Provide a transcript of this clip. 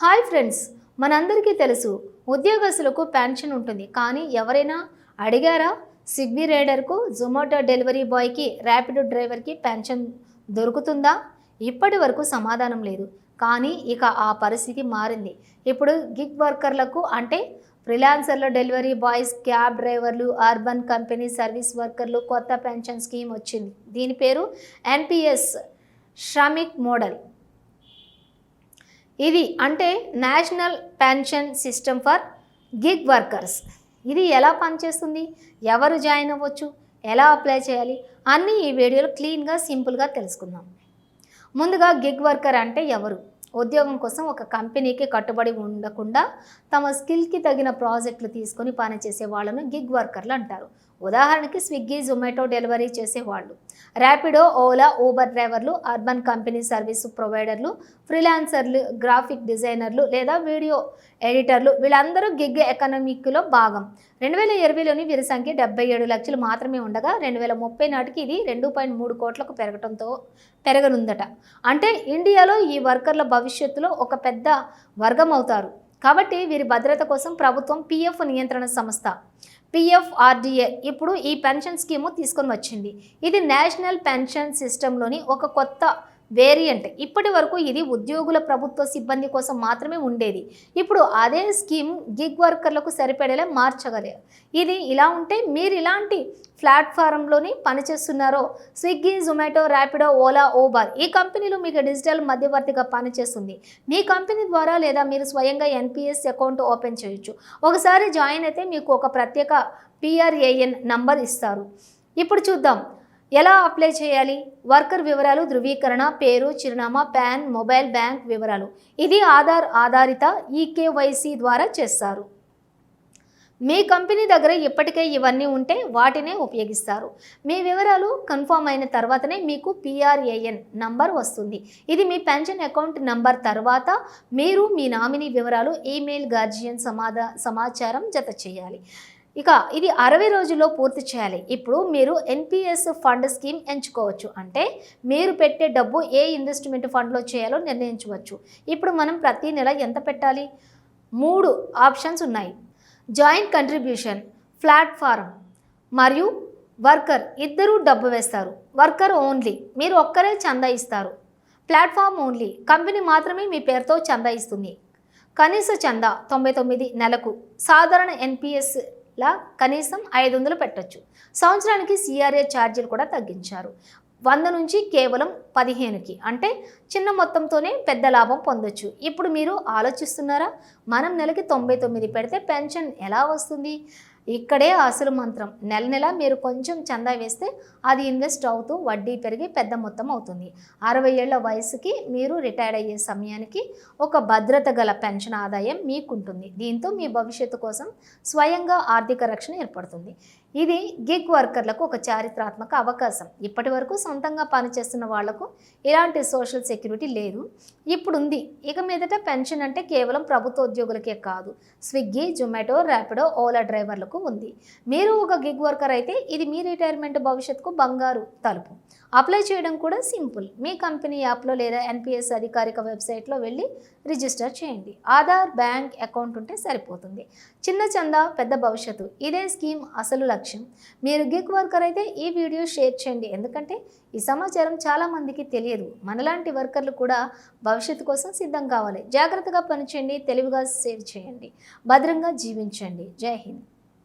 Hi friends మనందరికీ తెలుసు ఉద్యోగస్తులకు పెన్షన్ ఉంటుంది. కానీ ఎవరైనా అడిగారా? సిగ్బీ రైడర్కు జొమాటో డెలివరీ బాయ్కి ర్యాపిడో డ్రైవర్కి పెన్షన్ దొరుకుతుందా? ఇప్పటి వరకు సమాధానం లేదు. కానీ ఇక ఆ పరిస్థితి మారింది. ఇప్పుడు గిగ్ వర్కర్లకు అంటే ఫ్రీలాన్సర్ల డెలివరీ బాయ్స్ క్యాబ్ డ్రైవర్లు అర్బన్ కంపెనీ సర్వీస్ వర్కర్లు కొత్త పెన్షన్ స్కీమ్ వచ్చింది. దీని పేరు ఎన్పిఎస్ శ్రమిక్ మోడల్. ఇది అంటే national pension system for gig workers. ఇది ఎలా పనిచేస్తుంది? ఎవరు జాయిన్ అవ్వచ్చు? ఎలా అప్లై చేయాలి? అన్నీ ఈ వీడియోలో క్లీన్గా సింపుల్గా తెలుసుకుందాం. ముందుగా గిగ్ వర్కర్ అంటే ఎవరు? ఉద్యోగం కోసం ఒక కంపెనీకి కట్టుబడి ఉండకుండా తమ స్కిల్కి తగిన ప్రాజెక్టులు తీసుకొని పనిచేసే వాళ్ళను గిగ్ వర్కర్లు అంటారు. ఉదాహరణకి స్విగ్గీ జొమాటో డెలివరీ చేసేవాళ్ళు ర్యాపిడో ఓలా ఊబర్ డ్రైవర్లు అర్బన్ కంపెనీ సర్వీస్ ప్రొవైడర్లు ఫ్రీలాన్సర్లు గ్రాఫిక్ డిజైనర్లు లేదా వీడియో ఎడిటర్లు వీళ్ళందరూ గిగ్ ఎకనామిక్లో భాగం. రెండు వేల ఇరవైలోని వీరి సంఖ్య డెబ్బై ఏడు లక్షలు మాత్రమే ఉండగా రెండు వేల ముప్పై నాటికి ఇది రెండు పాయింట్ మూడు కోట్లకు పెరగడంతో పెరగనుందట. అంటే ఇండియాలో ఈ వర్కర్ల భవిష్యత్తులో ఒక పెద్ద వర్గం అవుతారు కాబట్టి వీరి భద్రత కోసం ప్రభుత్వం పిఎఫ్ నియంత్రణ సంస్థ. పిఎఫ్ఆర్డిఏ ఇప్పుడు ఈ పెన్షన్ స్కీము తీసుకొని వచ్చింది. ఇది నేషనల్ పెన్షన్ సిస్టంలోని ఒక కొత్త వేరియంట్ ఇప్పటి వరకు ఇది ఉద్యోగుల ప్రభుత్వ సిబ్బంది కోసం మాత్రమే ఉండేది. ఇప్పుడు అదే స్కీమ్ గిగ్ వర్కర్లకు సరిపడేలా మార్చగలరు ఇది ఇలా ఉంటే మీరు ఇలాంటి ప్లాట్ఫారంలోని పనిచేస్తున్నారో? స్విగ్గీ జొమాటో ర్యాపిడో ఓలా ఓబార్ ఈ కంపెనీలు మీకు డిజిటల్ మధ్యవర్తిగా పనిచేస్తుంది. మీ కంపెనీ ద్వారా లేదా మీరు స్వయంగా ఎన్పిఎస్ అకౌంట్ ఓపెన్ చేయొచ్చు. ఒకసారి జాయిన్ అయితే మీకు ఒక ప్రత్యేక పిఆర్ఏఎన్ నంబర్ ఇస్తారు. ఇప్పుడు చూద్దాం. ఎలా అప్లై చేయాలి? వర్కర్ వివరాలు ధృవీకరణ పేరు చిరునామా ప్యాన్ మొబైల్ బ్యాంక్ వివరాలు. ఇది ఆధార్ ఆధారిత ఈకేవైసీ ద్వారా చేస్తారు. మీ కంపెనీ దగ్గర ఇప్పటికే ఇవన్నీ ఉంటే వాటినే ఉపయోగిస్తారు. మీ వివరాలు కన్ఫర్మ్ అయిన తర్వాతనే మీకు పిఆర్ఏఎన్ నంబర్ వస్తుంది. ఇది మీ పెన్షన్ అకౌంట్ నంబర్ తర్వాత మీరు మీ నామినీ వివరాలు ఈమెయిల్ గార్జియన్ సమాధా సమాచారం జత చేయాలి. ఇక ఇది అరవై రోజుల్లో పూర్తి చేయాలి. ఇప్పుడు మీరు ఎన్పిఎస్ ఫండ్ స్కీమ్ ఎంచుకోవచ్చు. అంటే మీరు పెట్టే డబ్బు ఏ ఇన్వెస్ట్మెంట్ ఫండ్లో చేయాలో నిర్ణయించవచ్చు. ఇప్పుడు మనం ప్రతి నెల ఎంత పెట్టాలి? మూడు ఆప్షన్స్ ఉన్నాయి. జాయింట్ కంట్రిబ్యూషన్ ప్లాట్ఫారం మరియు వర్కర్. ఇద్దరూ డబ్బు వేస్తారు. Worker only. మీరు ఒక్కరే చందా ఇస్తారు. Platform only. కంపెనీ మాత్రమే మీ పేరుతో చందా ఇస్తుంది. కనీస చందా తొంభై తొమ్మిది నెలకు. సాధారణ ఎన్పిఎస్ లా కనీసం ఐదు వందలు పెట్టొచ్చు. సంవత్సరానికి సిఆర్ఏ ఛార్జీలు కూడా తగ్గించారు. వంద నుంచి కేవలం పదిహేనుకి. అంటే చిన్న మొత్తంతోనే పెద్ద లాభం పొందొచ్చు. ఇప్పుడు మీరు ఆలోచిస్తున్నారా? మనం నెలకి తొంభై తొమ్మిది పెడితే పెన్షన్ ఎలా వస్తుంది? ఇక్కడే అసలు మంత్రం. నెల నెల మీరు కొంచెం చందా వేస్తే అది ఇన్వెస్ట్ అవుతూ వడ్డీ పెరిగి పెద్ద మొత్తం అవుతుంది. అరవై ఏళ్ళ వయసుకి మీరు రిటైర్ అయ్యే సమయానికి ఒక భద్రత గల పెన్షన్ ఆదాయం మీకుంటుంది. దీంతో మీ భవిష్యత్తు కోసం స్వయంగా ఆర్థిక రక్షణ ఏర్పడుతుంది. ఇది గిగ్ వర్కర్లకు ఒక చారిత్రాత్మక అవకాశం. ఇప్పటి వరకు సొంతంగా పనిచేస్తున్న వాళ్ళకు ఇలాంటి సోషల్ సెక్యూరిటీ లేదు. ఇప్పుడుంది. ఇక మీదట పెన్షన్ అంటే కేవలం ప్రభుత్వ ఉద్యోగులకే కాదు. స్విగ్గీ జొమాటో ర్యాపిడో ఓలా డ్రైవర్లకు ఉంది. మీరు ఒక గిగ్ వర్కర్ అయితే ఇది మీ రిటైర్మెంట్ భవిష్యత్తుకు బంగారు తలుపు. అప్లై చేయడం కూడా సింపుల్. మీ కంపెనీ యాప్లో లేదా ఎన్పిఎస్ అధికారిక వెబ్సైట్లో వెళ్ళి రిజిస్టర్ చేయండి. ఆధార్ బ్యాంక్ అకౌంట్ ఉంటే సరిపోతుంది. చిన్న చందా పెద్ద భవిష్యత్తు. ఇదే స్కీమ్ అసలు లక్ష్యం. మీరు గిగ్ వర్కర్ అయితే ఈ వీడియో షేర్ చేయండి. ఎందుకంటే ఈ సమాచారం చాలామందికి తెలియదు. మనలాంటి వర్కర్లు కూడా భవిష్యత్తు కోసం సిద్ధం కావాలి. జాగ్రత్తగా పనిచేయండి. తెలివిగా సేవ్ చేయండి. భద్రంగా జీవించండి. జై హింద్.